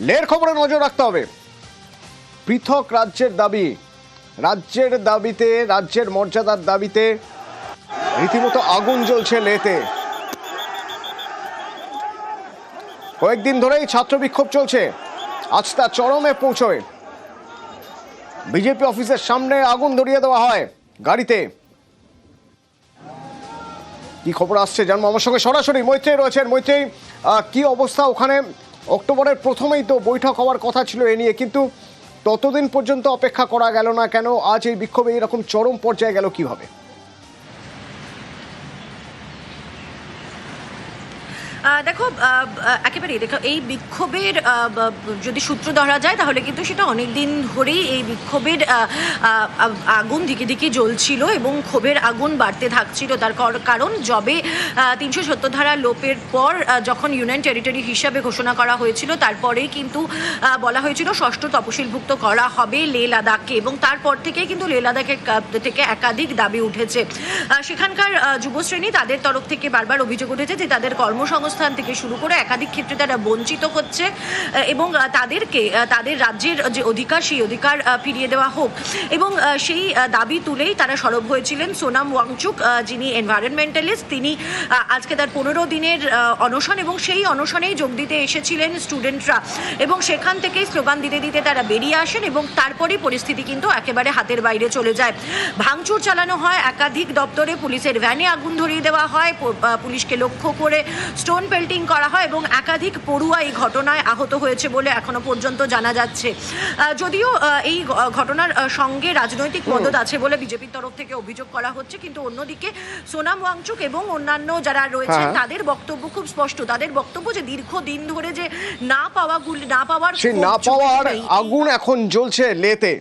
লের খবরে নজর রাখতে হবে। পৃথক রাজ্যের দাবি, রাজ্যের দাবিতে, রাজ্যের মর্যাদার দাবিতে রীতিমতো আগুন জ্বলছে লেতে। কয়েকদিন ধরেই ছাত্র বিক্ষোভ চলছে। আজ তা চরমে পৌঁছয় বিজেপি অফিসের সামনে আগুন ধরিয়ে দেওয়া হয় গাড়িতে। কি খবর আসছে জানব। আমার সঙ্গে সরাসরি মৈত্রী রয়েছেন। মৈত্রী কি অবস্থা ওখানে? অক্টোবরের প্রথমেই তো বৈঠক হওয়ার কথা ছিল এ নিয়ে, কিন্তু ততদিন পর্যন্ত অপেক্ষা করা গেল না কেন? আজ এই বিক্ষোভে এরকম চরম পর্যায়ে গেল কীভাবে? দেখো একেবারেই, দেখো, এই বিক্ষোভের যদি সূত্র ধরা যায়, তাহলে কিন্তু সেটা অনেক দিন ধরেই এই বিক্ষোভের আগুন দিকে দিকে জ্বলছিল এবং ক্ষোভের আগুন বাড়তে থাকছিল। তার কর- কারণ জবে তিনশো সত্তর ধারা লোপের পর যখন ইউনিয়ন টেরিটরি হিসাবে ঘোষণা করা হয়েছিল, তারপরেই কিন্তু বলা হয়েছিল ষষ্ঠ তপশিলভুক্ত করা হবে লে লাদাখকে এবং তারপর থেকে কিন্তু লে লাদাখের থেকে একাধিক দাবি উঠেছে। সেখানকার যুবশ্রেণী তাদের তরফ থেকে বারবার অভিযোগ উঠেছে যে তাদের কর্মসংস্থান থেকে শুরু করে একাধিক ক্ষেত্রে তারা বঞ্চিত হচ্ছে এবং তাদেরকে তাদের রাজ্যের যে অধিকার, সেই অধিকার ফিরিয়ে দেওয়া হোক। এবং সেই দাবি তুলেই তারা সরব হয়েছিলেন সোনাম ওয়াংচুক যিনি এনভায়রনমেন্টালিস্ট তিনি আজকে তার পনেরো দিনের অনশন এবং সেই অনশনেই যোগ দিতে এসেছিলেন স্টুডেন্টরা এবং সেখান থেকেই স্লোগান দিতে দিতে তারা বেরিয়ে আসেন এবং তারপরেই পরিস্থিতি কিন্তু একেবারে হাতের বাইরে চলে যায়। ভাঙচুর চালানো হয় একাধিক দপ্তরে, পুলিশের ভ্যানে আগুন ধরিয়ে দেওয়া হয় পুলিশকে লক্ষ্য করে স্টোন পেল্টিং করা হয় এবং একাধিক পড়ুয়া এই ঘটনায় আহত হয়েছে বলে এখনও পর্যন্ত জানা যাচ্ছে। যদিও এই ঘটনার সঙ্গে রাজনৈতিক মদত আছে বলে বিজেপির তরফ থেকে অভিযোগ করা হচ্ছে। কিন্তু অন্যদিকে সোনাম ওয়াংচুক এবং অন্যান্য যারা রয়েছেন হ্যাঁ। তাদের বক্তব্য খুব স্পষ্ট। তাদের বক্তব্য যে দীর্ঘদিন ধরে যে না পাওয়া গুলি না পাওয়ার না পাওয়ার আগুন এখন জ্বলছে লেতে।